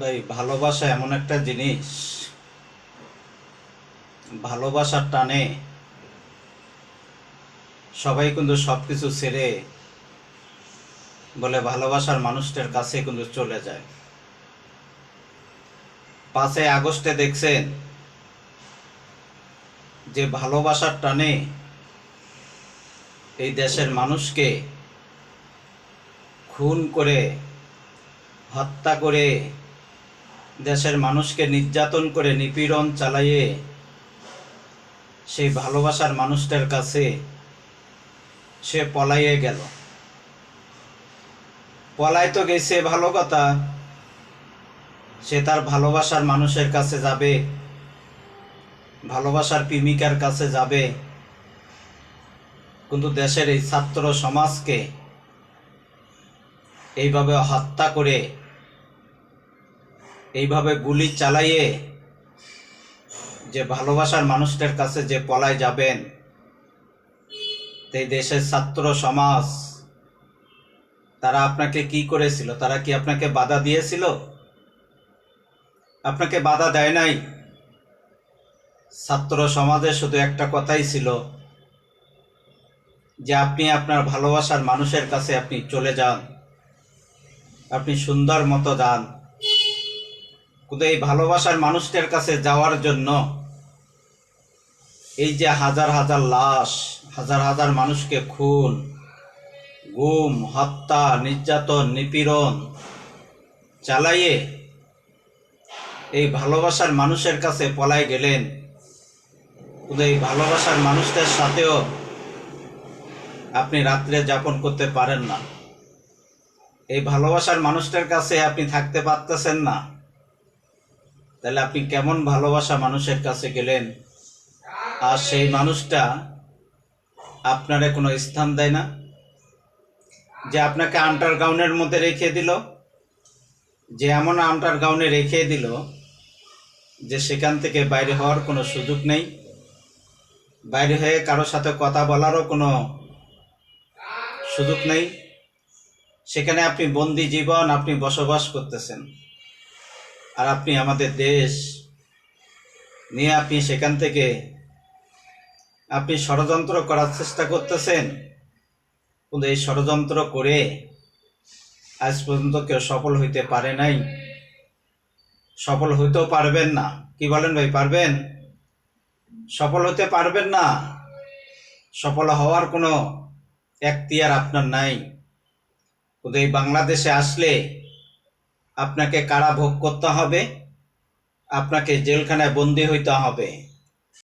ভাই, ভালোবাসা এমন একটা জিনিস, ভালোবাসার টানে সবাই কিন্তু সব কিছু ছেড়ে বলে ভালোবাসার মানুষটার কাছে কিন্তু চলে যায়। পাঁচই আগস্টে দেখছেন যে ভালোবাসার টানে এই দেশের মানুষকে খুন করে, হত্যা করে দেশের মানুষকে নির্যাতন করে নিপীড়ন চালাইয়ে সেই ভালোবাসার মানুষটার কাছে সে পলাইয়ে গেল। পলাই তো গেছে, ভালো কথা। সে তার ভালোবাসার মানুষের কাছে যাবে, ভালোবাসার প্রেমিকার কাছে যাবে। কিন্তু দেশের এই ছাত্র সমাজকে এইভাবে হত্যা করে এইভাবে গুলি চালাইয়ে যে ভালোবাসার মানুষটার কাছে যে পলায় যাবেন, এই দেশের ছাত্র সমাজ, তারা আপনাকে কি করেছিল? তারা কি আপনাকে বাধা দিয়েছিল? আপনাকে বাধা দেয় নাই? ছাত্র সমাজে শুধু একটা কথাই ছিল, যে আপনি আপনার ভালোবাসার মানুষের কাছে আপনি চলে যান, আপনি সুন্দর মতো যান। কিন্তু এই ভালোবাসার মানুষটার কাছে যাওয়ার জন্য, এই যে হাজার হাজার লাশ, হাজার হাজার মানুষকে খুন, গুম, হত্যা, নির্যাতন, নিপীড়ন চালাইয়ে এই ভালোবাসার মানুষের কাছে পলায় গেলেন। কিন্তু এই ভালোবাসার মানুষদের সাথেও আপনি রাত্রে যাপন করতে পারেন না। এই ভালোবাসার মানুষটার কাছে আপনি থাকতে পারতেছেন না। তাহলে আপনি কেমন ভালোবাসা মানুষের কাছে গেলেন? আর সেই মানুষটা আপনারে কোনো স্থান দেয় না? যে আপনাকে আন্ডারগ্রাউন্ডের মধ্যে রেখে দিল? যে এমন আন্ডারগ্রাউন্ডে রেখে দিল যে সেখান থেকে বাইরে হওয়ার কোনো সুযোগ নেই? বাইরে হয়ে কারোর সাথে কথা বলারও কোনো সুযোগ নেই? সেখানে আপনি বন্দি জীবন আপনি বসবাস করতেছেন। আর আপনি আমাদের দেশ নিয়ে আপনি সেখান থেকে আপনি ষড়যন্ত্র করার চেষ্টা করতেছেন। কিন্তু এই ষড়যন্ত্র করে আজ পর্যন্ত কেউ সফল হইতে পারে নাই। সফল হইতেও পারবেন না। কি বলেন ভাই, পারবেন? সফল হতে পারবেন না। সফল হওয়ার কোনো এখতিয়ার আপনার নাই। কিন্তু এই বাংলাদেশে আসলে আপনাকে কারা ভোগ করতে হবে। আপনাকে জেলখানায় বন্দী হইতে হবে।